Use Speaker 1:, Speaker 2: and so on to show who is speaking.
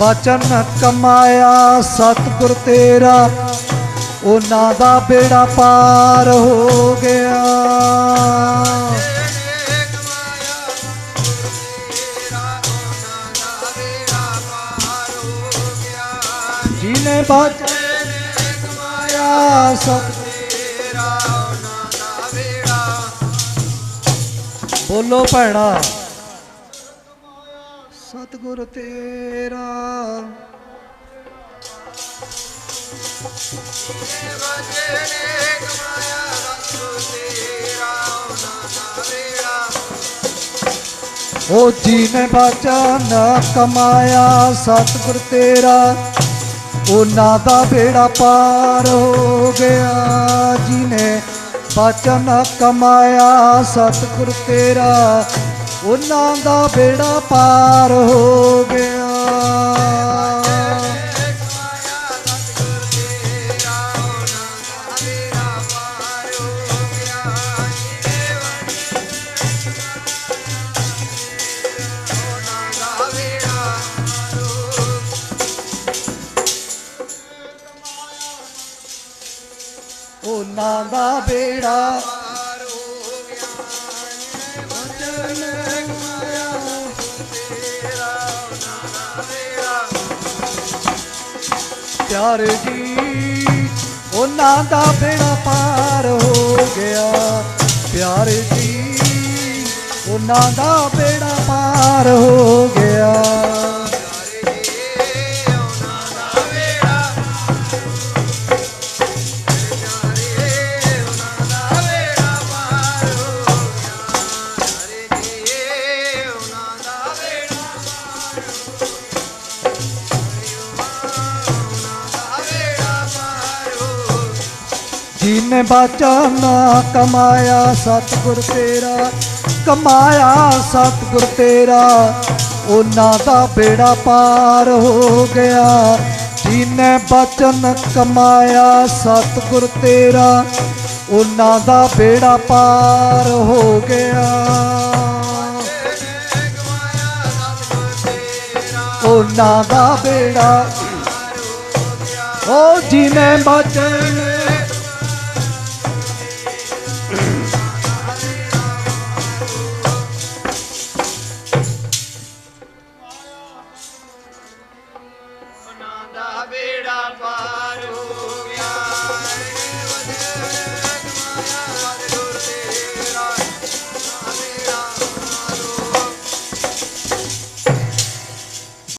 Speaker 1: ਬਚਨ ਕਮਾਇਆ ਸਤਿਗੁਰ ਤੇਰਾ ਉਹਨਾਂ ਦਾ ਬੇੜਾ ਪਾਰ ਹੋ ਗਿਆ
Speaker 2: ਨੇ ਦਾ ਬੇੜਾ ਪਾਰ ਹੋ ਗਿਆ
Speaker 1: ਬਚਨ
Speaker 2: ਕਮਾਇਆ
Speaker 1: ਸਤਿਗੁਰ
Speaker 2: ਤੇਰਾ ਉਹਨਾਂ ਦਾ ਬੇੜਾ
Speaker 1: ਬੋਲੋ ਭੈਣਾ ਸਤਿਗੁਰ ਤੇਰਾ।
Speaker 2: ਬੱਚੇ ਨੇ ਕਮਾਇਆ ਰੱਬ ਤੇਰਾ ਉਹਨਾਂ ਦਾ ਬੇੜਾ
Speaker 1: ਉਹ ਜਿਹਨੇ ਬਚਨ ਕਮਾਇਆ ਸਤਿਗੁਰ ਤੇਰਾ, ਉਹਨਾਂ ਦਾ ਬੇੜਾ ਪਾਰ ਹੋ ਗਿਆ। ਜੀ ਨੇ ਕਮਾਇਆ ਸਤਿਗੁਰ
Speaker 2: ਕਮਾਇਆ ਸਤਿਗੁਰ ਤੇਰਾ ਉਹਨਾਂ ਦਾ ਬੇੜਾ ਪਾਰ ਹੋ ਗਿਆ। ਉਹਨਾਂ ਦਾ ਬੇੜਾ
Speaker 1: ਪਿਆਰ ਜੀ। ਉਹਨਾਂ ਦਾ ਬੇੜਾ ਪਾਰ ਹੋ ਗਿਆ। ਪਿਆਰ ਜੀ, ਉਹਨਾਂ ਦਾ ਬੇੜਾ ਪਾਰ ਹੋ ਗਿਆ। ਜਿਹਨੇ ਬਚਨ ਕਮਾਇਆ ਸਤਿਗੁਰ ਤੇਰਾ, ਕਮਾਇਆ ਸਤਿਗੁਰ ਤੇਰਾ, ਉਹਨਾਂ ਦਾ ਬੇੜਾ ਪਾਰ ਹੋ ਗਿਆ। ਜਿਹਨੇ ਬਚਨ ਕਮਾਇਆ ਸਤਿਗੁਰ ਤੇਰਾ, ਉਹਨਾਂ ਦਾ ਬੇੜਾ ਪਾਰ ਹੋ ਗਿਆ। ਉਹਨਾਂ ਦਾ ਬੇੜਾ, ਉਹ ਜਿਨੇ ਬਚਨ
Speaker 2: ਬੇੜਾ ਪਾਰ